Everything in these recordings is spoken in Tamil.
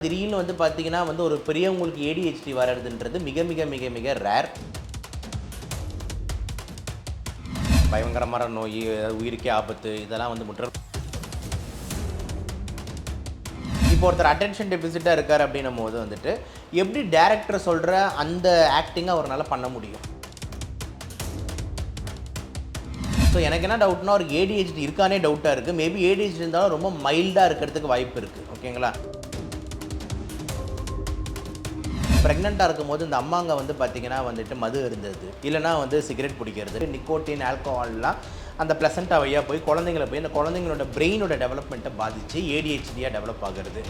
திடீர்னு வந்து பார்த்தீங்கன்னா வந்து ஒரு பெரியவங்களுக்கு ஏடிஹெச்டி வர்றதுன்றது மிக மிக மிக மிக ரேர் பயங்கரமான நோய் உயிருக்கே ஆபத்து இதெல்லாம் வந்து முற்ற இப்போ ஒருத்தர் அட்டென்ஷன் டெபிசிட்டாக இருக்கார் அப்படின்னும் போது வந்துட்டு எப்படி டேரக்டர் சொல்கிற அந்த ஆக்டிங்கை அவரால் பண்ண முடியும்? ஸோ எனக்கு என்ன டவுட்னா ஒரு ஏடிஹெச்டி இருக்கானே டவுட்டாக இருக்குது மேபி ஏடிஹெச்டி இருந்தாலும் ரொம்ப மைல்டாக இருக்கிறதுக்கு வாய்ப்பு இருக்குது ஓகேங்களா ப்ரெக்னெண்ட்டாக இருக்கும்போது இந்த அம்மாங்க வந்து பார்த்தீங்கன்னா வந்துட்டு மது இருந்தது இல்லைனா வந்து சிகரெட் பிடிக்கிறது நிக்கோட்டின் ஆல்கோஹால்லாம் அந்த பிளசண்டா வழியாக போய் குழந்தைங்கள போய் அந்த குழந்தைங்களோட பிரெயினோட டெவலப்மெண்ட்டை பாதித்து ஏடிஹெச்டியாக டெவலப் ஆகுறது.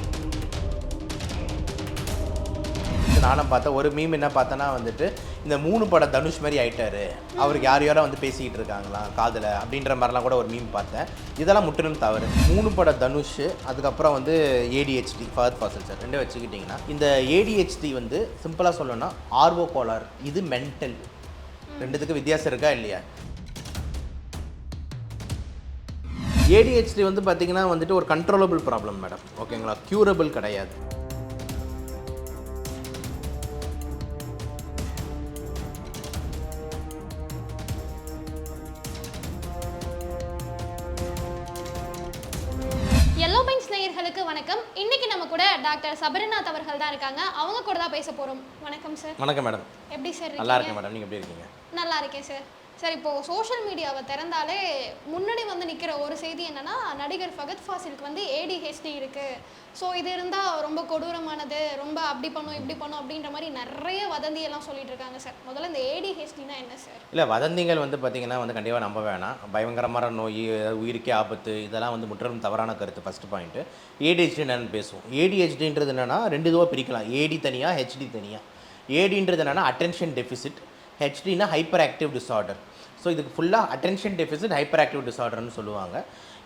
நானும் பார்த்தேன் ஒரு மீம் என்ன பார்த்தேன்னா வந்துட்டு இந்த மூணு பட தனுஷ் மாதிரி ஆயிட்டாரு. அவருக்கு யார் யாரோ வந்து பேசிக்கிட்டு இருக்காங்களா காதில் அப்படின்ற மாதிரிலாம் கூட ஒரு மீம் பார்த்தேன். இதெல்லாம் முற்றிலும் தவறு. மூணு பட தனுஷ் அதுக்கப்புறம் வந்து ஏடிஹெச்டி ஃபர்த் ஃபாசல் சார் ரெண்டும் வச்சுக்கிட்டிங்கன்னா இந்த ஏடிஹெச்டி வந்து சிம்பிளாக சொல்லணும்னா ஆர்வோ கோளார் இது மென்டல் ரெண்டுத்துக்கு வித்தியாசம் இருக்கா இல்லையா? ஏடிஹெச்டி வந்து பார்த்திங்கன்னா வந்துட்டு ஒரு கண்ட்ரோலபிள் ப்ராப்ளம் மேடம் ஓகேங்களா க்யூரபிள் கிடையாது. அவங்க கூட தான் பேச போறோம். வணக்கம் சார் வணக்கம் மேடம் எப்படி சார் நல்லா இருக்கேன் மேடம் நீங்கள் எப்படி இருக்கீங்க? நல்லா இருக்கேன் சார் சார் இப்போ சோஷியல் மீடியாவை திறந்தாலே முன்னாடி வந்து நிற்கிற ஒரு செய்தி என்னன்னா நடிகர் ஃபகத் ஃபாசிலுக்கு வந்து ஏடிஹெச்டி இருக்கு. ஸோ இது இருந்தால் ரொம்ப கொடூரமானது ரொம்ப அப்படி பண்ணும் இப்படி பண்ணும் அப்படின்ற மாதிரி நிறைய வதந்தி எல்லாம் சொல்லிட்டு இருக்காங்க சார் முதல்ல இந்த ஏடிஹெச்டினா என்ன சார் இல்லை வதந்திகள் வந்து பார்த்தீங்கன்னா வந்து கண்டிப்பாக நம்ப வேணாம். பயங்கரமான நோய் உயிருக்கே ஆபத்து இதெல்லாம் வந்து முற்றிலும் தவறான கருத்து ஃபஸ்ட் பாயிண்ட்டு ஏடிஹெச்டி என்னன்னு பேசுவோம். ஏடிஹெச்டின்றது என்னென்னா ரெண்டு இதுவாக பிரிக்கலாம். ஏடி தனியாக ஹெச்டி தனியாக ஏடின்றது என்னென்னா அட்டென்ஷன் டெஃபிசிட் ஹெச்டினா ஹைப்பர் ஆக்டிவ் டிஸார்டர் ஸோ இதுக்கு ஃபுல்லாக அட்டென்ஷன் டெஃபிசிட் ஹைப்பர் ஆக்டிவ் டிஸார்டர்னு சொல்லுவாங்க.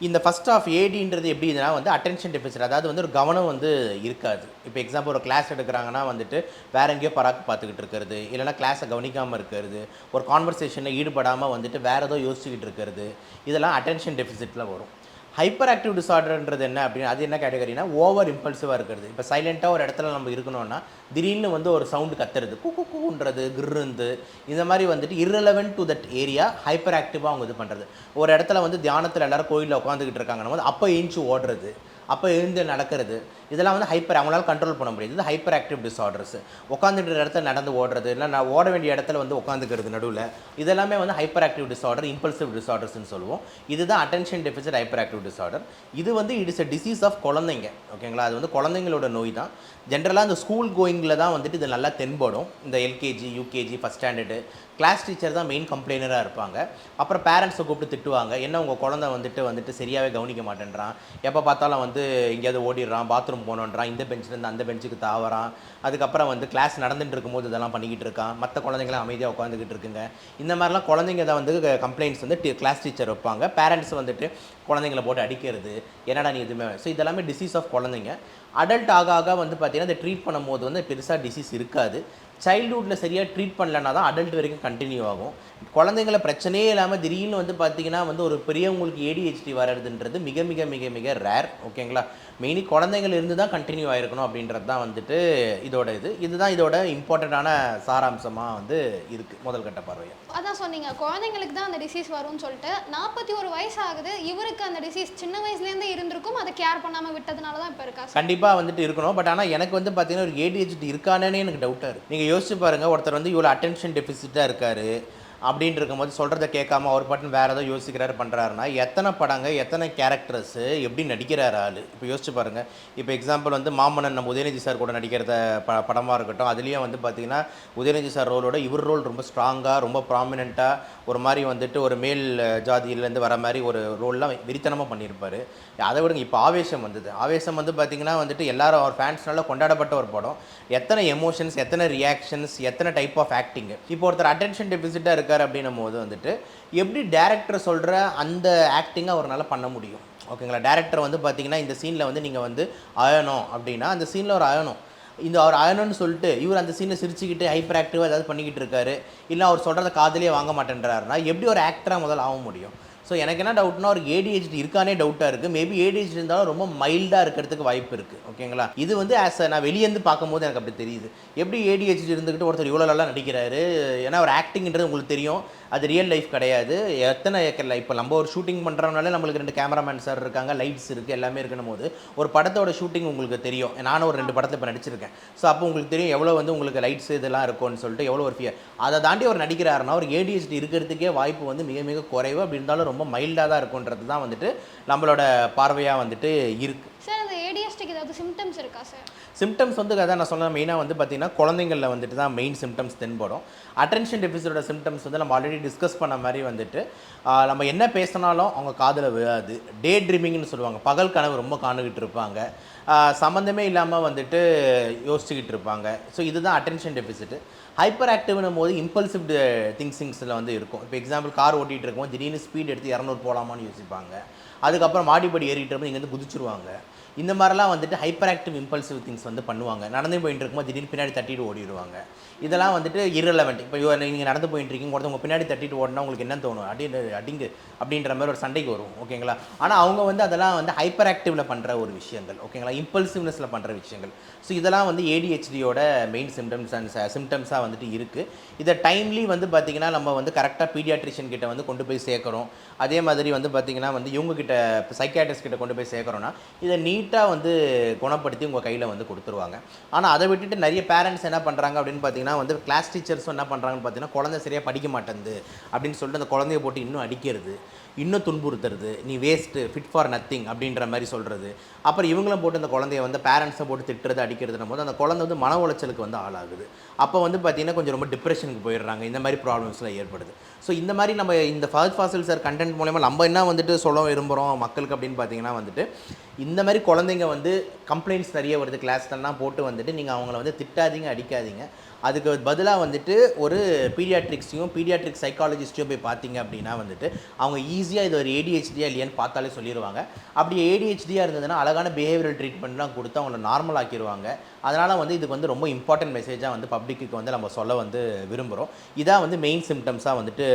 இந்த ஃபஸ்ட் ஆஃப் ஏடின்றது எப்படி இதுனா வந்து அட்டென்ஷன் டெஃபிசிட் அதாவது வந்து ஒரு கவனம் வந்து இருக்காது. இப்போ எக்ஸாம்பிள் ஒரு கிளாஸ் எடுக்கிறாங்கன்னா வந்துட்டு வேற எங்கேயோ பராக்கு பார்த்துக்கிட்டு இருக்கிறது இல்லைனா கிளாஸை கவனிக்காமல் இருக்கிறது ஒரு கான்வர்சேஷனில் ஈடுபடாமல் வந்துட்டு வேறு ஏதோ யோசிச்சுக்கிட்டு இருக்கிறது இதெல்லாம் அட்டென்ஷன் டெஃபிசிட்டில் வரும். ஹைப்பர் ஆக்டிவ் டிசார்டர்ன்றது என்ன அப்படின்னு அது என்ன கேட்டகரினா ஓவர் இம்பல்சிவாக இருக்கிறது. இப்போ சைலண்ட்டாக ஒரு இடத்துல நம்ம இருக்கணும்னா திடீர்னு வந்து ஒரு சவுண்டு கத்துறது குக்கு குன்றது கிருந்து இந்த மாதிரி வந்துட்டு irrelevant to that area hyper ஆக்டிவாக அவங்க இது பண்ணுறது ஒரு இடத்துல வந்து தியானத்தில் எல்லாரும் கோயிலில் உட்காந்துக்கிட்டு இருக்காங்க நம்ம அப்போ ஏஞ்சி ஓடுறது. அப்போ எழுந்து நடக்கிறது. இதெல்லாம் வந்து ஹைப்பர் அவங்களால கண்ட்ரோல் பண்ண முடியாது. இது ஹைப்பர் ஆக்டிவ் டிஸார்டர்ஸ் உட்காந்துட்டு இடத்துல நடந்து ஓடுறது இல்லை நான் ஓட வேண்டிய இடத்துல வந்து உட்காந்துக்கிறது நடுவில் இதெல்லாமே வந்து ஹைப்பர் ஆக்டிவ் டிஸார்டர் இம்பல்சிவ் டிஸார்டர்ஸ்னு சொல்லுவோம். இதுதான் attention deficit hyperactive disorder இது வந்து இட் இஸ் டிசீஸ் ஆஃப் குழந்தைங்க. ஓகேங்களா அது வந்து குழந்தைங்களோட நோய் தான் ஜென்ரலாக இந்த ஸ்கூல் கோயிங்கில் தான் வந்துட்டு இது நல்லா தென்படும். இந்த LKG UKG first standard class teacher தான் மெயின் கம்ப்ளைனராக இருப்பாங்க. அப்புறம் பேரண்ட்ஸை கூப்பிட்டு திட்டுவாங்க. என்ன உங்கள் குழந்தை வந்துட்டு வந்துட்டு சரியாகவே கவனிக்க மாட்டேன்றான். எப்போ பார்த்தாலும் வந்து எங்கேயாவது ஓடிடுறான் பாத்ரூம் போனோன்றான் இந்த பெஞ்சிலேருந்து அந்த பெஞ்சுக்கு தாவறான். அதுக்கப்புறம் வந்து கிளாஸ் நடந்துட்டு இருக்கும்போது இதெல்லாம் பண்ணிக்கிட்டு இருக்கான். மற்ற குழந்தைங்களாம் அமைதியாக உட்காந்துக்கிட்டு இருக்குங்க. இந்த மாதிரிலாம் குழந்தைங்க தான் வந்து கம்ப்ளைண்ட்ஸ் வந்து கிளாஸ் டீச்சர் வைப்பாங்க. பேரண்ட்ஸ் வந்துட்டு குழந்தைங்கள போட்டு அடிக்கிறது என்னடா நீ எதுவுமே! ஸோ இதெல்லாமே டிசீஸ் ஆஃப் குழந்தைங்க. அடல்ட் ஆக ஆக வந்து பார்த்தீங்கன்னா இதை ட்ரீட் பண்ணும்போது வந்து பெருசாக டிசீஸ் இருக்காது. சைல்டுஹுட்டில் சரியாக ட்ரீட் பண்ணலனா தான் அடல்ட் வரைக்கும் கண்டினியூ ஆகும். குழந்தைங்கள பிரச்சனையே இல்லாமல் திடீர்னு வந்து பார்த்தீங்கன்னா வந்து ஒரு பெரியவங்களுக்கு ஏடிஹெச்டி வர்றதுன்றது மிக மிக மிக மிக ரேர் ஓகேங்களா மெயினி குழந்தைங்கள் இருந்து தான் கண்டினியூ ஆயிருக்கணும் அப்படின்றது தான் வந்துட்டு இதோட இது. இதுதான் இதோட இம்பார்ட்டண்ட்டான சாராம்சமாக வந்து இருக்குது முதல் கட்ட பார்வையாக அதான் சொன்னீங்க. குழந்தைங்களுக்கு தான் அந்த டிசீஸ் வரும்னு சொல்லிட்டு நாற்பத்தி ஒரு வயசு ஆகுது இவருக்கு அந்த டிசீஸ் சின்ன வயசுலேருந்தே இருந்திருக்கும். அதை கேர் பண்ணாமல் விட்டதுனால தான் இப்போ இருக்கா? கண்டிப்பாக வந்துட்டு இருக்கணும். பட் ஆனால் எனக்கு வந்து பார்த்தீங்கன்னா ஒரு ஏடிஹெச்டி இருக்கானே எனக்கு டவுட்டாக இருக்குது நீங்கள் யோசிச்சு பாருங்கள் ஒருத்தர் வந்து இவ்வளோ அட்டென்ஷன் டெபிசிட்டாக இருக்காரு. அப்படின்னு இருக்கும்போது சொல்கிறத கேட்காம அவர் பாட்டுன்னு வேறு ஏதோ யோசிக்கிறாரு பண்ணுறாருன்னா எத்தனை படங்க எத்தனை கேரக்டர்ஸு எப்படி நடிக்கிறார் ஆள்? இப்போ யோசிச்சு பாருங்கள் இப்போ எக்ஸாம்பிள் வந்து மாமன்னன் நம்ம உதயநிதி சார் கூட நடிக்கிறத ப படமாக இருக்கட்டும் அதுலேயும் வந்து பார்த்தீங்கன்னா உதயநிதி சார் ரோலோட இவர் ரோல் ரொம்ப ஸ்ட்ராங்காக ரொம்ப ப்ராமினெண்ட்டாக ஒரு மாதிரி வந்துட்டு ஒரு மேல் ஜாதியிலேருந்து வர மாதிரி ஒரு ரோல்லாம் விரித்தனமாக பண்ணியிருப்பார். அதை விடுங்க இப்போ ஆவேசம் வந்தது. ஆவேசம் வந்து பார்த்தீங்கன்னா வந்துட்டு எல்லாரும் அவர் ஃபேன்ஸ்னால கொண்டாடப்பட்ட ஒரு படம். எத்தனை எமோஷன்ஸ் எத்தனை ரியாக்ஷன்ஸ் எத்தனை டைப் ஆஃப் ஆக்டிங் இப்போ ஒருத்தர் அட்டென்ஷன் டெபிசிட்டாக இருக்கார் அப்படின்னும் போது வந்துட்டு எப்படி டேரக்டர் சொல்கிற அந்த ஆக்டிங்கை அவரால் பண்ண முடியும்? ஓகேங்களா? டேரக்டர் வந்து பார்த்தீங்கன்னா இந்த சீனில் வந்து நீங்கள் வந்து அயணும் அப்படின்னா அந்த சீனில் ஒரு அயணும் இந்த அவர் அயனம்னு சொல்லிட்டு இவர் அந்த சீனை சிரிச்சுக்கிட்டு ஹைப்பர் ஆக்டிவாக ஏதாவது பண்ணிக்கிட்டு இருக்காரு. இல்லை அவர் சொல்கிறத காதலியே வாங்க மாட்டேன்றாருன்னா எப்படி ஒரு ஆக்டராக முதல்ல ஆக முடியும்? ஸோ எனக்கு என்ன டவுட்னா ஒரு ஏடிஹெச்டி இருக்கானே டவுட்டாக இருக்குது மேபி ஏடிஹெச்டி இருந்தாலும் ரொம்ப மைல்டாக இருக்கிறதுக்கு வாய்ப்பு இருக்குது ஓகேங்களா இது வந்து ஆஸ் நான் வெளியேந்து பார்க்கும்போது எனக்கு அப்படி தெரியுது. எப்படி ஏடிஹெச்டி இருந்துக்கிட்டு ஒருத்தர் இவ்வளோ நல்லா நடிக்கிறாரு? ஏன்னா ஒரு ஆக்டிங்கிறது உங்களுக்கு தெரியும். அது ரியல் லைஃப் கிடையாது. எத்தனை ஏக்கரில் இப்போ நம்ம ஒரு ஷூட்டிங் பண்ணுறோம்னாலே நம்மளுக்கு ரெண்டு கேமராமேன் சார் இருக்காங்க லைட்ஸ் இருக்குது எல்லாமே இருக்கணும் போது ஒரு படத்தோட ஷூட்டிங் உங்களுக்கு தெரியும். நானும் ஒரு ரெண்டு படத்தில் இப்போ நடிச்சிருக்கேன். ஸோ அப்போ உங்களுக்கு தெரியும் எவ்வளோ வந்து உங்களுக்கு லைட்ஸ் இதெல்லாம் இருக்கும்னு சொல்லிட்டு எவ்வளோ ஒரு ஃபியர் அதை தாண்டி ஒரு நடிக்கிறாருன்னா ஒரு ஏடிஎஸ்டி இருக்கிறதுக்கே வாய்ப்பு வந்து மிக மிக குறைவு. அப்படி இருந்தாலும் ரொம்ப மைல்டாக தான் இருக்குன்றது தான் வந்துட்டு நம்மளோட பார்வையாக வந்துட்டு இருக்குது சார் அந்த ஏடிஎஸ்டிக்கு ஏதாவது சிம்டம்ஸ் இருக்கா சார் சிம்டம்ஸ் வந்து அதான் நான் சொன்ன மெயினாக வந்து பார்த்தீங்கன்னா குழந்தைங்களில் வந்துட்டு தான் மெயின் சிம்டம்ஸ் தென்படும். அட்டென்ஷன் டெபிசிட்டோட சிம்டம்ஸ் வந்து நம்ம ஆல்ரெடி டிஸ்கஸ் பண்ண மாதிரி வந்துட்டு நம்ம என்ன பேசினாலும் அவங்க காதில் விழாது. டே ட்ரீமிங்னு சொல்லுவாங்க. பகல் கனவு ரொம்ப காணுகிட்டு இருப்பாங்க. சம்மந்தமே இல்லாமல் வந்துட்டு யோசிச்சுக்கிட்டு இருப்பாங்க. ஸோ இதுதான் அட்டென்ஷன் டெபிசிட் ஹைப்பர் ஆக்டிவ்னும் போது இம்பல்சிவ் திங்ஸிங்ஸில் வந்து இருக்கும். இப்போ எக்ஸாம்பிள் கார் ஓட்டிகிட்டு இருக்கும்போது திடீர்னு ஸ்பீட் எடுத்து இரநூறு போகலாமான்னு யோசிப்பாங்க. அதுக்கப்புறம் மாடிப்படி ஏறிட்டு இருக்கும் இங்கேருந்து குதிச்சிருவாங்க. இந்த மாதிரிலாம் வந்துட்டு ஹைப்பர் ஆக்டிவ் இம்பல்சிவ் திங்ஸ் வந்து பண்ணுவாங்க. நடந்து போயிட்டு இருக்கும்போது திடீர்னு பின்னாடி தட்டிட்டு ஓடிடுவாங்க. இதெல்லாம் வந்துட்டு இரலவெண்ட் இப்போ நீங்கள் நடந்து போயிட்டு இருக்கீங்க ஒருத்தவங்க பின்னாடி தட்டிட்டு ஓடினா உங்களுக்கு என்ன தோணும்? அடி அடிங்கு அப்படின்ற மாதிரி ஒரு சண்டைக்கு வரும் ஓகேங்களா? ஆனால் அவங்க வந்து அதெல்லாம் வந்து ஹைப்பர் ஆக்டிவில் பண்ணுற ஒரு விஷயங்கள் ஓகேங்களா? இம்பல்சிவ்னஸில் பண்ணுற விஷயங்கள். ஸோ இதெல்லாம் வந்து ஏடிஹெச்டியோட மெயின் சிம்டம்ஸ் அண்ட் சிம்டம்ஸாக வந்துட்டு இருக்குது இதை டைம்லி வந்து பார்த்திங்கன்னா நம்ம வந்து கரெக்டாக பீடியாட்ரிஷியன் கிட்ட வந்து கொண்டு போய் சேர்க்குறோம். அதே மாதிரி வந்து பார்த்திங்கன்னா வந்து இவங்கக்கிட்ட சைக்காட்ரிஸ்ட் கிட்ட கொண்டு போய் சேர்க்குறோன்னா இதை நீட்டாக வந்து குணப்படுத்தி உங்கள் கையில் வந்து கொடுத்துருவாங்க. ஆனால் அதை விட்டுட்டு நிறைய பேரண்ட்ஸ் என்ன பண்ணுறாங்க அப்படின்னு பார்த்தீங்கன்னா வந்து கிளாஸ் டீச்சர்ஸும் என்ன பண்ணுறாங்கன்னு பார்த்தீங்கன்னா குழந்தை சரியாக படிக்க மாட்டேங்குது அப்படின்னு சொல்லிட்டு அந்த குழந்தைய போட்டு இன்னும் அடிக்கிறது. இன்னும் துன்புறுத்துறது. நீ வேஸ்ட்டு ஃபிட் ஃபார் நத்திங் அப்படின்ற மாதிரி சொல்கிறது அப்புறம் இவங்களும் போட்டு அந்த குழந்தைய வந்து பேரண்ட்ஸை போட்டு திட்டுறது அடிக்கிறதுன போது அந்த குழந்தை வந்து மன உளைச்சலுக்கு வந்து ஆளாகுது. அப்போ வந்து பார்த்திங்கன்னா கொஞ்சம் ரொம்ப டிப்ரெஷனுக்கு போயிடுறாங்க. இந்த மாதிரி ப்ராப்ளம்ஸ்லாம் ஏற்படுது. ஸோ இந்த மாதிரி நம்ம இந்த ஃபர்ஸ்ட் ஃபாசில் சார் கண்டென்ட் மூலயமா நம்ம என்ன வந்துட்டு சொல்ல விரும்புகிறோம் மக்களுக்கு அப்படின்னு பார்த்தீங்கன்னா வந்துட்டு இந்த மாதிரி குழந்தைங்க வந்து கம்ப்ளைண்ட்ஸ் நிறைய வருது கிளாஸ்லாம் போட்டு வந்துட்டு நீங்கள் அவங்கள வந்து திட்டாதீங்க அடிக்காதீங்க. அதுக்கு பதிலாக வந்துட்டு ஒரு பீடியாட்ரிக்ஸையும் பீடியாட்ரிக் சைக்காலஜிஸ்ட்டையும் போய் பார்த்தீங்க அப்படின்னா வந்துட்டு அவங்க ஈஸியாக இது ஒரு ஏடிஹெச்டியாக இல்லையான்னு பார்த்தாலே சொல்லிடுவாங்க அப்படி ஏடிஹெச்டியாக இருந்ததுன்னா அழகான பிஹேவியல் ட்ரீட்மெண்ட்லாம் கொடுத்து அவங்கள நார்மல் ஆக்கிடுவாங்க அதனால் வந்து இதுக்கு வந்து ரொம்ப இம்பார்ட்டன்ட் மெசேஜாக வந்து பப்ளிக்கு வந்து நம்ம சொல்ல வந்து விரும்புகிறோம் இதான் வந்து மெயின் சிம்டம்ஸாக வந்துட்டு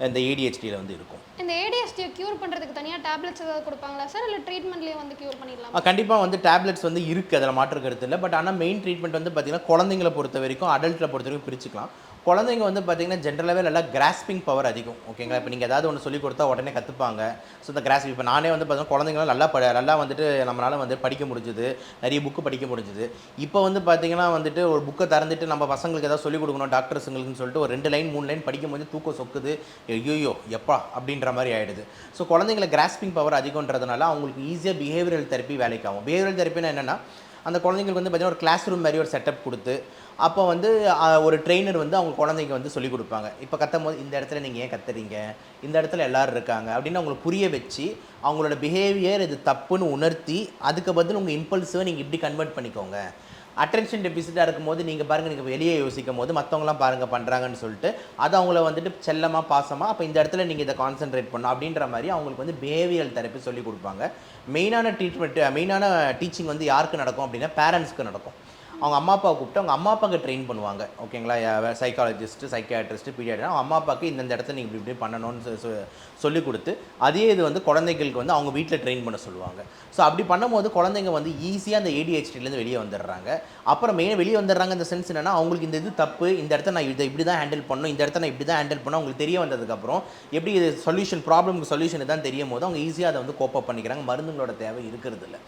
இந்த ஏடிஹெச்டியில் வந்து இருக்கும். இந்த ஏடிஎஸ்டியை க்யூர் பண்ணுறதுக்கு தனியாக டேப்லெட்ஸ் ஏதாவது கொடுப்பாங்களா சார் இல்லை ட்ரீட்மெண்ட்லேயே வந்து க்யூர் பண்ணிடலாம்? கண்டிப்பாக வந்து டேப்லெட்ஸ் வந்து இருக்குது அதில் மாற்று கருத்து இல்லை. பட் ஆனால் மெயின் ட்ரீட்மெண்ட் வந்து பார்த்திங்கன்னா குழந்தைங்களை பொறுத்த வரைக்கும் அடல்ட்டில் பொறுத்த வரைக்கும் பிரிச்சுக்கலாம். குழந்தைங்க வந்து பார்த்திங்கன்னா ஜென்ரலாகவே நல்லா கிராஸ்பிங் பவர் அதிகம். ஓகேங்களா இப்போ நீங்கள் ஏதாவது ஒன்று சொல்லி கொடுத்தா உடனே கற்றுப்பாங்க ஸோ இந்த கிராஸ்பிங் இப்போ நானே வந்து பார்த்தீங்கன்னா குழந்தைங்களாம் நல்லா ப நல்லா வந்துட்டு நம்மளால் வந்து படிக்க முடிஞ்சுது. நிறைய புக்கு படிக்க முடிஞ்சுது. இப்போ வந்து பார்த்திங்கன்னா வந்துட்டு ஒரு புக்கை திறந்துட்டு நம்ம பசங்களுக்கு ஏதாவது சொல்லிக் கொடுக்கணும் டாக்டர்ஸுங்களுக்குன்னு சொல்லிட்டு ஒரு ரெண்டு லைன் மூணு லைன் படிக்கும்போது தூக்கம் சொக்குது. ஐயோ எப்பா? அப்படின்ற மாதிரி ஆகிடுது ஸோ குழந்தைங்களை கிராஸ்பிங் பவர் அதிகன்றதுனால அவங்களுக்கு ஈஸியாக பிஹேவியரல் தெரப்பி வேலைக்கு ஆகும் பிஹேவியரல் தெரப்பினா என்னென்னா அந்த குழந்தைங்களுக்கு வந்து பார்த்தீங்கன்னா ஒரு கிளாஸ் ரூம் மாதிரி ஒரு செட்டப் கொடுத்து அப்போ வந்து ஒரு ட்ரெயினர் வந்து அவங்க குழந்தைங்க வந்து சொல்லிக் கொடுப்பாங்க. இப்போ கத்தும் போது இந்த இடத்துல நீங்கள் ஏன் கத்துறீங்க? இந்த இடத்துல எல்லோரும் இருக்காங்க. அப்படின்னு அவங்களுக்கு புரிய வச்சு அவங்களோட பிஹேவியர் இது தப்புன்னு உணர்த்தி அதுக்கு பதில் உங்கள் இம்பல்ஸை நீங்கள் இப்படி கன்வெர்ட் பண்ணிக்கோங்க. அட்டென்ஷன் டெபிசிட்டாக இருக்கும்போது நீங்கள் பாருங்கள் நீங்கள் வெளியே யோசிக்கும் போது மற்றவங்களாம் பாருங்கள் பண்ணுறாங்கன்னு சொல்லிட்டு அது அவங்கள வந்துட்டு செல்லமாக பாசமாக அப்போ இந்த இடத்துல நீங்கள் இதை கான்சென்ட்ரேட் பண்ணணும் அப்படின்ற மாதிரி அவங்களுக்கு வந்து பிஹேவியல் தெரப்பி சொல்லி கொடுப்பாங்க. மெயினான ட்ரீட்மெண்ட் மெயினான டீச்சிங் வந்து யாருக்கு நடக்கும் அப்படின்னா பேரண்ட்ஸ்க்கு நடக்கும். அவங்க அம்மா அப்பாவை கூப்பிட்டு அவங்க அம்மா அப்பாவுக்கு ட்ரெயின் பண்ணுவாங்க. ஓகேங்களா சைக்காலஜிஸ்ட்டு சைக்கியாட்ரிஸ்ட்டு பீடியாட்ரி அவங்க அம்மா அப்பாவுக்கு இந்தந்த இடத்துல நீங்கள் இப்படி இப்படி பண்ணணும்னு சொ- சொ- சொல்லி கொடுத்து அதே இது வந்து குழந்தைகளுக்கு வந்து அவங்க வீட்டில் ட்ரெயின் பண்ண சொல்லுவாங்க. ஸோ அப்படி பண்ணும்போது குழந்தைங்க வந்து ஈஸியாக அந்த ஏடிஹெச்டிலேருந்து வெளியே வந்துடுறாங்க அப்புறம் மெயினாக வெளியே வந்துடுறாங்க இந்த சென்ஸ் என்னென்னா அவங்களுக்கு இந்த இது தப்பு இந்த இடத்த நான் இதை இப்படி தான் ஹேண்டில் பண்ணணும் இந்த இடத்த நான் இப்படி தான் ஹேண்டில் பண்ணணும் அவங்களுக்கு தெரிய வந்ததுக்கப்புறம் எப்படி இது சொல்யூஷன் ப்ராப்ளம்க்கு சொல்யூஷன் தான் தெரியும் போது அவங்க ஈஸியாக அதை வந்து கோப்பப் பண்ணிக்கிறாங்க. மருந்துங்களோட தேவை இருக்கிறது இல்லை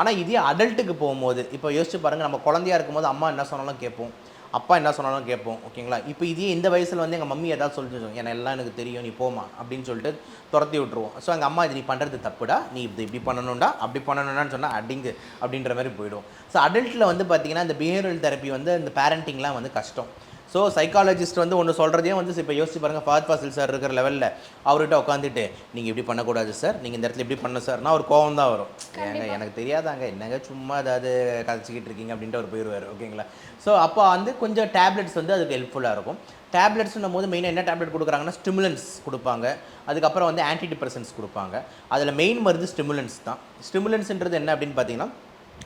ஆனால் இதே அடல்ட்டுக்கு போகும்போது இப்போ யோசிச்சு பாருங்கள் நம்ம குழந்தையா இருக்கும்போது அம்மா என்ன சொன்னாலும் கேட்போம். அப்பா என்ன சொன்னாலும் கேட்போம் ஓகேங்களா? இப்போ இதே இந்த வயசில் வந்து எங்கள் மம்மி ஏதாவது சொல்லிட்டு ஏன்னா எல்லாம் எனக்கு தெரியும் நீ போமா அப்படின்னு சொல்லிட்டு துரத்தி விட்ருவோம் ஸோ எங்கள் அம்மா இது நீ பண்ணுறது தப்புடா நீ இது இப்படி பண்ணணும்டா அப்படி பண்ணணும்டான்னு சொன்னால் அடிங்கு அப்படின்ற மாதிரி போயிடும். ஸோ அடல்ட்டில் வந்து பார்த்திங்கன்னா இந்த பிஹேவியல் தெரப்பி வந்து இந்த பேரண்டிங்லாம் வந்து கஷ்டம். ஸோ சைக்காலஜிஸ்ட் வந்து ஒன்று சொல்கிறதே வந்து இப்போ யோசிச்சு பாருங்கள் ஃபாத் ஃபாசில் சார் இருக்கிற லெவலில் அவர்கிட்ட உட்காந்துட்டு நீங்கள் இப்படி பண்ணக்கூடாது சார் நீங்கள் இந்த இடத்துல இப்படி பண்ணணும் சார்னா ஒரு கோவம் தான் வரும். ஏங்க எனக்கு தெரியாதாங்க. என்னங்க சும்மா ஏதாவது கதைச்சிக்கிட்டு இருக்கீங்க அப்படின்ட்டு அவர் போயிடுவார் ஓகேங்களா ஸோ அப்போ வந்து கொஞ்சம் டேப்லெட்ஸ் வந்து அதுக்கு ஹெல்ப்ஃபுல்லாக இருக்கும். டேப்லெட்ஸ்னும் போது மெயினாக என்ன டேப்லெட் கொடுக்குறாங்கன்னா ஸ்டிமுலன்ஸ் கொடுப்பாங்க. அதுக்கப்புறம் வந்து ஆன்டி டிப்ரெசன்ஸ் கொடுப்பாங்க. அதில் மெயின் மருந்து ஸ்டிமுலன்ஸ் தான். ஸ்டிமுலன்ஸ்ன்றது என்ன அப்படின்னு பார்த்தீங்கன்னா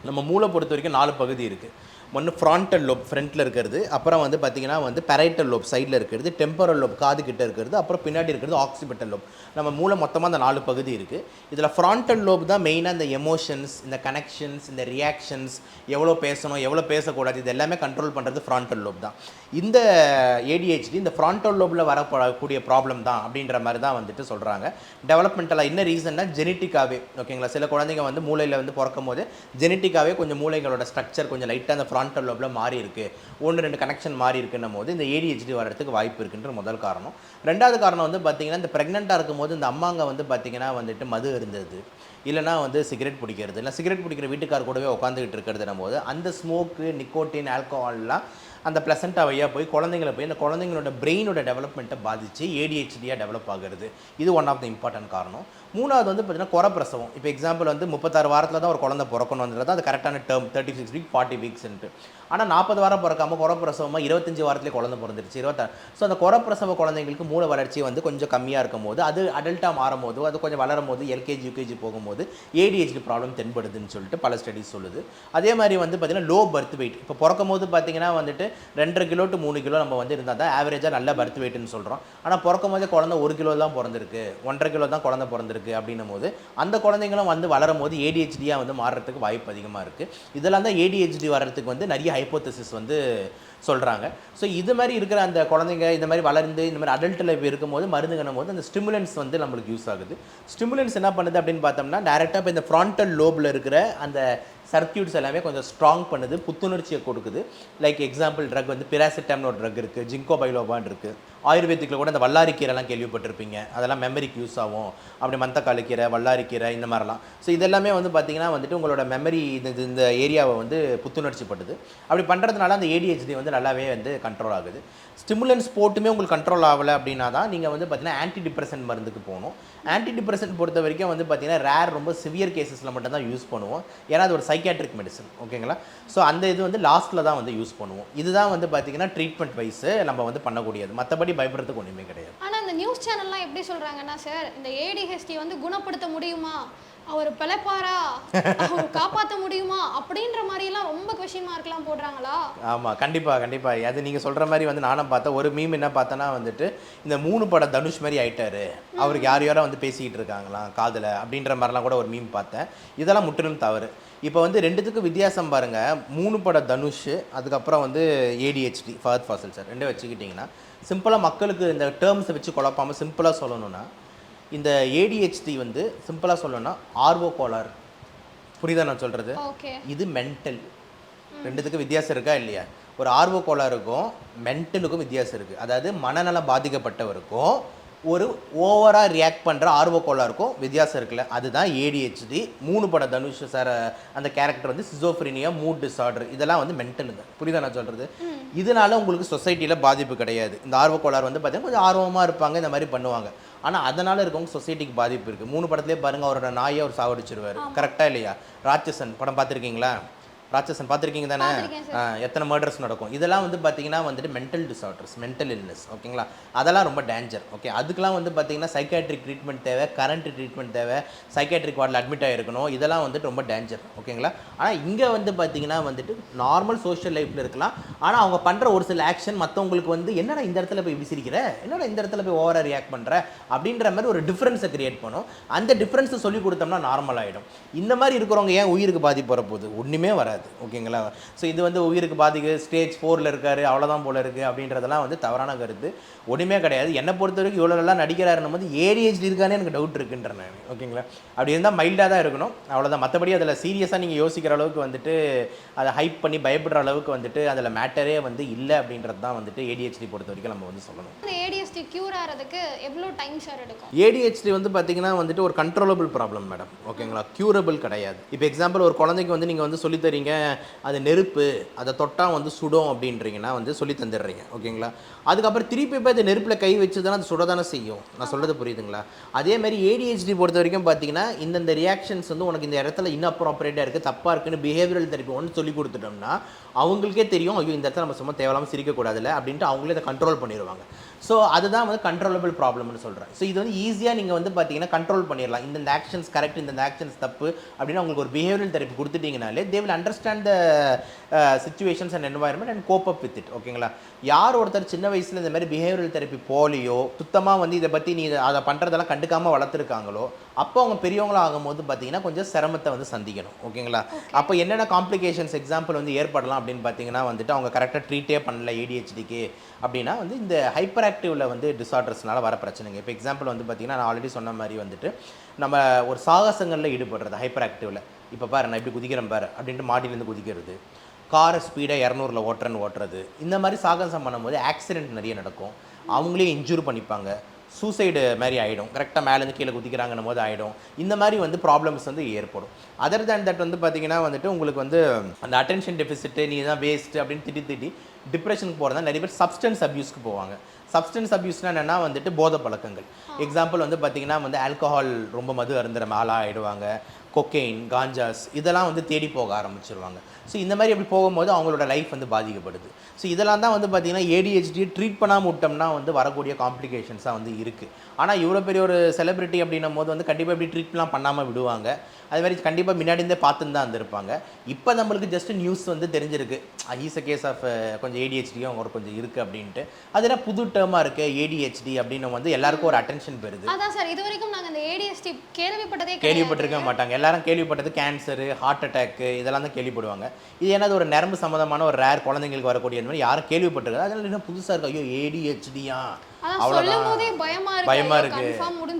நம்ம மூளை பொறுத்த வரைக்கும் நாலு பகுதி இருக்குது ஒன்று ஃப்ரான்டல் லோப் ஃப்ரண்ட்டில் இருக்கிறது. அப்புறம் வந்து பார்த்தீங்கன்னா வந்து பெரைட்டல் லோப் சைடில் இருக்கிறது. டெம்பரல் லோப் காது கிட்ட இருக்கிறது. அப்புறம் பின்னாடி இருக்கிறது ஆக்சிபிட்டல் லோப் நம்ம மூளை மொத்தமாக அந்த நாலு பகுதி இருக்குது இதில் ஃப்ரான்டல் லோப் தான் மெயினாக இந்த எமோஷன்ஸ் இந்த கனெக்ஷன்ஸ் இந்த ரியாக்ஷன்ஸ் எவ்வளோ பேசணும் எவ்வளோ பேசக்கூடாது இது எல்லாமே கண்ட்ரோல் பண்ணுறது ஃப்ரான்டல் லோப் தான். இந்த ஏடிஹெச்டி இந்த ஃப்ரான்டல் லோபில் வரக்கூடிய ப்ராப்ளம் தான் அப்படின்ற மாதிரி தான் வந்துட்டு சொல்கிறாங்க டெவலப்மெண்டலாக என்ன ரீசன்னா ஜெனட்டிக்காகவே ஓகேங்களா சில குழந்தைங்க வந்து மூளையில் வந்து பிறக்கும் போது ஜெனட்டிக்காகவே கொஞ்சம் மூளைகளோட ஸ்ட்ரக்சர் கொஞ்சம் லைட்டாக அந்த ஃப்ரான்டல் லோபில் மாறி இருக்குது ஒன்று ரெண்டு கனெக்ஷன் மாறி இருக்குன்னும் போது இந்த ஏடிஹெச்டி வரதுக்கு வாய்ப்பு இருக்குன்ற முதல் காரணம். ரெண்டாவது காரணம் வந்து பார்த்தீங்கன்னா இந்த ப்ரெக்னெண்ட்டாக இருக்கும்போது இந்த அம்மாங்க வந்து பார்த்தீங்கன்னா வந்துட்டு மது இருந்தது இல்லைனா வந்து சிகரெட் பிடிக்கிறது. இல்லை சிகரெட் பிடிக்கிற வீட்டுக்கார் கூடவே உட்காந்துக்கிட்டு இருக்கிறதுனும் போது அந்த ஸ்மோக்கு நிக்கோட்டின் ஆல்கஹால்லாம் அந்த பிளசண்டா வழியாக போய் குழந்தைங்களை போய் அந்த குழந்தைங்களோட பிரெயினோட டெவலப்மெண்ட்டை பாதித்து ஏடிஹெச்டியாக டெவலப் ஆகிறது. இது ஒன் ஆஃப் த இம்பார்ட்டன்ட் காரணம். மூணாவது வந்து பார்த்தீங்கன்னா குறப்பிரசவம் இப்போ எக்ஸாம்பிள் வந்து முப்பத்தாறு வாரத்தில் தான் ஒரு குழந்தை தான் அது கரெக்டான term thirty six week forty வீக்ஸ்ன்ட்டு ஆனால் நாற்பது வாரம் பிறக்காம குறப்பிரசவமாக பிரசவமாக வாரத்திலே குழந்தை பிறந்துருச்சு இருபத்தாறு. ஸோ அந்த குறப்பிரசவ குழந்தைங்களுக்கு மூளை வளர்ச்சி வந்து கொஞ்சம் கம்மியாக இருக்கும் போது அது அடல்ட்டாக மாறும் போது அது கொஞ்சம் வளரும் போது எல்கேஜி யூகேஜி போகும்போது ஏடிஹெச்டி ப்ராப்ளம் தென்படுதுன்னு சொல்லிட்டு பல ஸ்டடிஸ் சொல்லுது. அதே மாதிரி வந்து பார்த்தீங்கன்னா லோ பர்த் வெயிட் இப்போ பிறக்கும் போது பார்த்தீங்கன்னா வந்துட்டு ரெண்டரை கிலோ டு மூணு கிலோ நம்ம வந்து இருந்தால் தான் ஆவரேஜாக நல்ல பர்த் வெயிட்னு சொல்கிறோம் ஆனால் பிறக்கும் போதே குழந்தை ஒரு கிலோ தான் பிறந்திருக்கு. ஒன்றரை கிலோ தான் குழந்தை பிறந்திருக்கு. அப்படின்னும் போது அந்த குழந்தைங்களும் வந்து வளரும் போது ஏடிஹெச்டியாக வந்து மாறுறதுக்கு வாய்ப்பு அதிகமாக இருக்குது இதெல்லாம் தான் ஏடிஹெச்டி வர்றதுக்கு வந்து நிறைய ஹைப்போதசிஸ் வந்து சொல்கிறாங்க ஸோ இது மாதிரி இருக்கிற அந்த குழந்தைங்க இந்த மாதிரி வளர்ந்து இந்த மாதிரி அடல்ட் லைஃப் இருக்கும்போது மருந்துங்கணும் போது அந்த ஸ்டிமுலன்ஸ் வந்து நம்மளுக்கு யூஸ் ஆகுது. ஸ்டிமுலன்ஸ் என்ன பண்ணுது அப்படின்னு பார்த்தோம்னா டேரெக்டாக இப்போ இந்த ஃப்ரான்டல் லோபில் இருக்கிற அந்த சர்க்கியூட்ஸ் எல்லாமே கொஞ்சம் ஸ்ட்ராங் பண்ணுது புத்துணர்ச்சியை கொடுக்குது. லைக் எக்ஸாம்பிள் ட்ரக் வந்து பிராசிட்டம்னு ஒரு ட்ரக் இருக்குது ஜிங்கோ பைலோபான் இருக்குது ஆயுர்வேதிக்கில் கூட இந்த வல்லாரிக்கீரைலாம் கேள்விப்பட்டிருப்பீங்க. அதெல்லாம் மெமரிக்கு யூஸ் ஆகும். அப்படி மந்தக்காளி கீரை வல்லாரி கீரை இந்த மாதிரிலாம். ஸோ இதெல்லாமே வந்து பார்த்திங்கன்னா வந்துட்டு உங்களோட மெமரி இந்த இது- இந்த ஏரியாவை வந்து புத்துணர்ச்சி அப்படி பண்ணுறதுனால அந்த ஏடிஹெச்டி வந்து நல்லாவே வந்து கண்ட்ரோல் ஆகுது. ஸ்டிமுலன்ஸ் போட்டுமே உங்களுக்கு கண்ட்ரோல் ஆகலை அப்படின்னா தான் நீங்கள் வந்து பார்த்தீங்கன்னா ஆன்டி டிப்ரெஷன் மருந்துக்கு போகணும். ஆன்டி டிப்ரெஷன் பொறுத்த வரைக்கும் வந்து பார்த்தீங்கன்னா ரேர் ரொம்ப சிவியர் கேசஸில் மட்டும்தான் யூஸ் பண்ணுவோம். ஏன்னா அது ஒரு சைக்காட்ரிக் மெடிசன் ஓகேங்களா ஸோ அந்த இது வந்து லாஸ்ட்டில் தான் வந்து யூஸ் பண்ணுவோம். இதுதான் வந்து பார்த்தீங்கன்னா ட்ரீட்மெண்ட் வைஸு நம்ம வந்து பண்ணக்கூடியது. மற்றபடி பயப்படுறதுக்கு ஒன்றுமே கிடையாது. ஆனால் இந்த நியூஸ் சேனல்லாம் எப்படி சொல்கிறாங்கன்னா சார் இந்த ஏடிஹெச்டி வந்து குணப்படுத்த முடியுமா? அவர் பிழைப்பாரா? அவர் காப்பாற்ற முடியுமா? அப்படின்ற மாதிரிலாம் ரொம்ப கொஷின் மார்க்லாம் போடுறாங்களா? ஆமாம் கண்டிப்பாக கண்டிப்பாக அது நீங்கள் சொல்கிற மாதிரி வந்து நானும் பார்த்தேன். ஒரு மீம் என்ன பார்த்தேன்னா வந்துட்டு இந்த மூணு பட தனுஷ் மாதிரி ஆயிட்டாரு. அவருக்கு யார் யாரோ வந்து பேசிக்கிட்டு இருக்காங்களாம் காதில் அப்படின்ற மாதிரிலாம் கூட ஒரு மீம் பார்த்தேன். இதெல்லாம் முற்றிலும் தவறு. இப்போ வந்து ரெண்டுத்துக்கும் வித்தியாசம் பாருங்கள் மூணு பட தனுஷ் அதுக்கப்புறம் வந்து ஏடிஹெச்டி ஃபஹத் ஃபாசில் சார். ரெண்டும் வச்சுக்கிட்டிங்கன்னா சிம்பிளாக மக்களுக்கு இந்த டேர்ம்ஸை வச்சு குழப்பாமல் சிம்பிளாக சொல்லணும்னா இந்த ஏடிஹெச்டி வந்து சிம்பிளாக சொல்லணும்னா ஆர்வோ கோளாறு. புரியுதா நான் சொல்கிறது இது மென்டல் ரெண்டுத்துக்கும் வித்தியாசம் இருக்கா இல்லையா? ஒரு ஆர்வ கோளாறுக்கும் மென்டலுக்கும் வித்தியாசம் இருக்குது அதாவது மனநலம் பாதிக்கப்பட்டவருக்கும் ஒரு ஓவராக ரியாக்ட் பண்ணுற ஆர்வ கோளாறுக்கும் வித்தியாசம் இருக்குல்ல. அதுதான் ஏடிஹெச்டி மூணு பட தனுஷ் சார் அந்த கேரக்டர் வந்து சிசோஃப்ரினியா மூட் டிஸார்டர் இதெல்லாம் வந்து மென்டலுங்க புரியுதா நான் சொல்கிறது இதனால உங்களுக்கு சொசைட்டியில் பாதிப்பு கிடையாது. இந்த ஆர்வ கோளாறு வந்து பார்த்தீங்கன்னா கொஞ்சம் ஆர்வமாக இருப்பாங்க இந்த மாதிரி பண்ணுவாங்க. ஆனால் அதனால் இருக்கவங்க சொசைட்டிக்கு பாதிப்பு இருக்குது மூணு படத்துலேயே பாருங்கள் அவரோட நாயை அவர் சாவடிச்சிருவார். கரெக்டாக இல்லையா? ராட்சசன் படம் பார்த்துருக்கீங்களா? ராட்சசன் பார்த்துருக்கீங்க தானே? எத்தனை மர்டர்ஸ் நடக்கும்? இதெல்லாம் வந்து பார்த்தீங்கன்னா வந்துட்டு மென்டல் டிசார்டர்ஸ் மென்டல் இல்னஸ் ஓகேங்களா அதெல்லாம் ரொம்ப டேஞ்சர் ஓகே அதுக்கெல்லாம் வந்து பார்த்தீங்கன்னா சைக்காட்ரிக் ட்ரீட்மெண்ட் தேவை கரண்ட் ட்ரீட்மெண்ட் தேவை சைக்காட்ரிக் வார்டில் அட்மிட் ஆகிருக்கணும் இதெல்லாம் வந்துட்டு ரொம்ப டேஞ்சர் ஓகேங்களா ஆனால் இங்கே வந்து பார்த்தீங்கன்னா வந்துட்டு நார்மல் சோஷியல் லைஃப்பில் இருக்கலாம். ஆனால் அவங்க பண்ணுற ஒரு சில ஆக்ஷன் மற்றவங்களுக்கு வந்து என்னடா இந்த இடத்துல போய் இப்படி சிரிக்கிற? என்னடா இந்த இடத்துல போய் ஓவராக ரியாக்ட் பண்ணுற அப்படின்ற மாதிரி ஒரு டிஃப்ரென்ஸை கிரியேட் பண்ணும். அந்த டிஃப்ரென்ஸை சொல்லி கொடுத்தோம்னா நார்மல் ஆகிடும் இந்த மாதிரி இருக்கிறவங்க ஏன் உயிருக்கு பாதிப்பு வரப்போகுது? ஒன்றுமே வராது. ஓகேங்களா? ஸோ இது வந்து உயிருக்கு பாதிக்கு ஸ்டேஜ் ஃபோரில் இருக்காரு அவ்வளோதான் போல இருக்குது அப்படின்றதெல்லாம் வந்து தவறான கருத்து. ஒன்றுமே கிடையாது. என்னை பொறுத்த வரைக்கும் இவ்வளோ நல்லா நடிக்கிறாருன்னும் போது ஏடிஹெச்டி இருக்கானே எனக்கு டவுட் இருக்குன்றேன் நான் ஓகேங்களா? அப்படி இருந்தால் மைல்டாக தான் இருக்கணும். அவ்வளோதான் மற்றபடி அதில் சீரியஸாக நீங்கள் யோசிக்கிற அளவுக்கு வந்துட்டு அதை ஹைப் பண்ணி பயப்படுற அளவுக்கு வந்துட்டு அதில் மேட்டரே வந்து இல்லை அப்படின்றது தான் வந்துட்டு ஏடிஹெச்டி பொறுத்த வரைக்கும் நம்ம வந்து சொல்லணும். ஏடிஎஸ்டி க்யூர் ஆகிறதுக்கு எவ்வளோ டைம் சார் எடுக்கும்? ஏடிஹெச்டி வந்து பார்த்தீங்கன்னா வந்துட்டு ஒரு கண்ட்ரோலபிள் ப்ராப்ளம் மேடம் ஓகேங்களா க்யூரபிள் கிடையாது. இப்போ எக்ஸாம்பிள் ஒரு குழந்தைக்கு வந்து நீங்கள் வந்து சொல்லித் தரீங்க அது நெருப்பு அதை தொட்டால் வந்து சுடும் அப்படின்றீங்கன்னா வந்து சொல்லி தந்துடுறீங்க. ஓகேங்களா அதுக்கப்புறம் திருப்பி போய் அந்த நெருப்பில் கை வச்சுதானே அது சுட தானே செய்யும். நான் சொல்கிறது புரியுதுங்களா? அதே மாதிரி ஏடிஹெச்டி பொறுத்த வரைக்கும் பார்த்தீங்கன்னா இந்தந்த ரியாக்ஷன்ஸ் வந்து உனக்கு இந்த இடத்துல இன்னப்ராப்பரேட்டாக இருக்குது தப்பாக இருக்குன்னு பிஹேவியரல் தெரப்பி ஒன்று சொல்லி கொடுத்துட்டோம்னா அவங்களுக்கே தெரியும் ஐயோ இந்த இடத்துல நம்ம சும்மா தேவையில்லாமல் சிரிக்கக்கூடாதுல்ல அப்படின்ட்டு அவங்களே அதை கண்ட்ரோல் பண்ணிடுவாங்க ஸோ அதுதான் வந்து கண்ட்ரோலபிள் ப்ராப்ளம்னு சொல்கிறேன் ஸோ இது வந்து ஈஸியாக நீங்கள் வந்து பார்த்தீங்கன்னா கண்ட்ரோல் பண்ணிடலாம் இந்த ஆக்ஷன்ஸ் கரெக்ட் இந்த ஆக்ஷன்ஸ் தப்பு அப்படின்னு உங்களுக்கு ஒரு behavioural therapy கொடுத்துட்டிங்கனாலே they will understand the situations and environment and cope up with it ஓகேங்களா யார் ஒருத்தர் சின்ன வயசில் இந்த மாதிரி பிஹேவியல் தெரப்பி போலியோ சுத்தமாக வந்து இதை பற்றி நீ இதை- அதை பண்ணுறதெல்லாம் கண்டுக்காமல் வளர்த்துருக்காங்களோ அப்போ அவங்க பெரியவங்களா ஆகும்போது பார்த்தீங்கன்னா கொஞ்சம் சிரமத்தை வந்து சந்திக்கணும். ஓகேங்களா? அப்போ என்னென்ன காம்ப்ளிகேஷன்ஸ் எக்ஸாம்பிள் வந்து ஏற்படலாம் அப்படின்னு பார்த்தீங்கன்னா வந்துட்டு அவங்க கரெக்டாக ட்ரீட்டே பண்ணல ஏடிஹெச்டிக்கு அப்படின்னா வந்து இந்த ஹைப்பர் ஆக்டிவில் வந்து டிசார்டர்ஸ்னால வர பிரச்சனைங்க. இப்போ எக்ஸாம்பிள் வந்து பார்த்தீங்கன்னா நான் ஆல்ரெடி சொன்ன மாதிரி வந்துட்டு நம்ம ஒரு சாகசங்களில் ஈடுபடுறது ஹைப்பர் ஆக்டிவில் இப்போ பாரு நான் இப்படி குதிக்கிறேன் பாரு அப்படின்ட்டு மாடியிலேருந்து குதிக்கிறது. காரை ஸ்பீடாக இரநூறுல ஓட்டுறன்னு ஓட்டுறது. இந்த மாதிரி சாகசம் பண்ணும்போது ஆக்சிடென்ட் நிறைய நடக்கும். அவங்களே இன்ஜூர் பண்ணிப்பாங்க. சூசைடு மாதிரி ஆகிடும் கரெக்டாக மேலேருந்து கீழே குதிக்கிறாங்கன்னும் போது ஆகிடும் இந்த மாதிரி வந்து ப்ராப்ளம்ஸ் வந்து ஏற்படும். அதர் தேன் தட் வந்து பார்த்தீங்கன்னா வந்துட்டு உங்களுக்கு வந்து அந்த அட்டென்ஷன் டெபிசிட்டு நீ தான் வேஸ்ட் அப்படின்னு திட்டி திட்டி டிப்ரெஷனுக்கு போகிறதா நிறைய பேர் சப்ஸ்டன்ஸ் அப்யூஸ்க்கு போவாங்க. சப்ஸ்டன்ஸ் அப்யூஸ்னால் என்னென்னா வந்துட்டு போதை பழக்கங்கள் எக்ஸாம்பிள் வந்து பார்த்தீங்கன்னா வந்து ஆல்கஹால் ரொம்ப மது அருந்துற மேலே ஆகிடுவாங்க கொக்கெயின் காஞ்சாஸ் இதெல்லாம் வந்து தேடி போக ஆரம்பிச்சிருவாங்க. ஸோ இந்த மாதிரி அப்படி போகும்போது அவங்களோட லைஃப் வந்து பாதிக்கப்படுது. ஸோ இதெல்லாம் தான் வந்து பார்த்தீங்கன்னா ஏடிஹெச்டி ட்ரீட் பண்ணாமல் விட்டோம்னா வந்து வரக்கூடிய காம்ப்ளிகேஷன்ஸாக வந்து இருக்குது ஆனால் இவ்வளோ பெரிய ஒரு செலிபிரிட்டி அப்படின்னும் போது வந்து கண்டிப்பாக இப்படி ட்ரீட்லாம் பண்ணாமல் விடுவாங்க. அது மாதிரி கண்டிப்பாக முன்னாடி இருந்தே பார்த்துன்னு தான் இருந்திருப்பாங்க. இப்போ நம்மளுக்கு ஜஸ்ட் நியூஸ் வந்து தெரிஞ்சிருக்கு. ஈஸ் அ கேஸ் ஆஃப் கொஞ்சம் ஏடிஹெச்டியும் ஒரு கொஞ்சம் இருக்குது அப்படின்ட்டு. அதெல்லாம் புது டேர்மாக இருக்குது ஏடிஹெச்டி அப்படின்னு வந்து எல்லாருக்கும் ஒரு அட்டென்ஷன் பெறுது. அதான் சார் இது வரைக்கும் நாங்க இந்த ஏடிஎஸ்டி கேள்விப்பட்டதே கேள்விப்பட்டிருக்க மாட்டாங்க. எல்லாரும் கேள்விப்பட்டது கேன்சரு ஹார்ட் அட்டாக்கு இதெல்லாம் தான் கேள்விப்படுவாங்க. இது என்னது ஒரு நரம்பு சம்மந்தமான ஒரு ரேர் குழந்தைங்களுக்கு வரக்கூடிய மாதிரி யாரும் கேள்விப்பட்டிருக்காது? அதனால என்ன புதுசாக இருக்கு. ஐயோ ஏடிஹெச்டியா அவ்வளோதான். பயமா இருக்கு.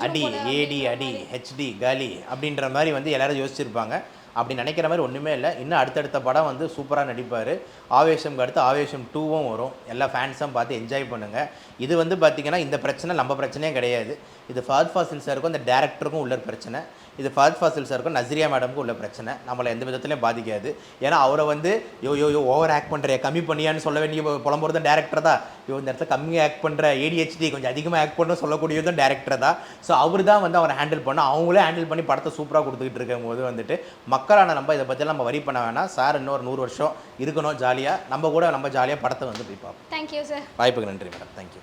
அடி ஏடி அடி. ஹெச்டி காலி அப்படின்ற மாதிரி வந்து எல்லாரும் யோசிச்சிருப்பாங்க. அப்படி நினைக்கிற மாதிரி ஒன்றுமே இல்லை. இன்னும் அடுத்தடுத்த படம் வந்து சூப்பராக நடிப்பார். ஆவேசம்க்கு அடுத்து ஆவேசம் டூவும் வரும். எல்லா ஃபேன்ஸும் பார்த்து என்ஜாய் பண்ணுங்கள் இது வந்து பார்த்தீங்கன்னா இந்த பிரச்சனை நம்ம பிரச்சனையே கிடையாது. இது ஃபஹத் ஃபாசில் சாருக்கும் இந்த டேரக்டருக்கும் உள்ள பிரச்சனை. இது ஃபஹத் ஃபாசில் சாருக்கும் நஸ்ரியா மேடமுக்கும் உள்ள பிரச்சனை. நம்மளை எந்த விதத்துலையும் பாதிக்காது. ஏன்னா அவரை வந்து யோ யோ யோ ஓவர் ஆக்ட் பண்ணுறிய கம்மி பண்ணியான்னு சொல்ல வேண்டிய புலம்புறது டேரக்டர் தான். யோ இந்த இடத்துல கம்மியாக ஆக்ட் பண்ணுற ஏடிஹெச்டி கொஞ்சம் அதிகமாக ஆக்ட் பண்ண சொல்லக்கூடியதும் டேரக்டர் தான். ஸோ அவர் தான் வந்து அவரை ஹேண்டில் பண்ண அவங்களே ஹேண்டில் பண்ணி படத்தை சூப்பராக கொடுத்துக்கிட்டு இருக்கும் போது வந்துட்டு மக்களான நம்ம இதை பற்றிலாம் நம்ம வரி பண்ண வேணாம். சார் இன்னொரு நூறு வருஷம் இருக்கணும் ஜாலியாக நம்ம கூட நம்ம ஜாலியாக படத்தை வந்து போய் பார்ப்போம். தேங்க்யூ சார் வாய்ப்புக்கு நன்றி மேடம் தேங்க்யூ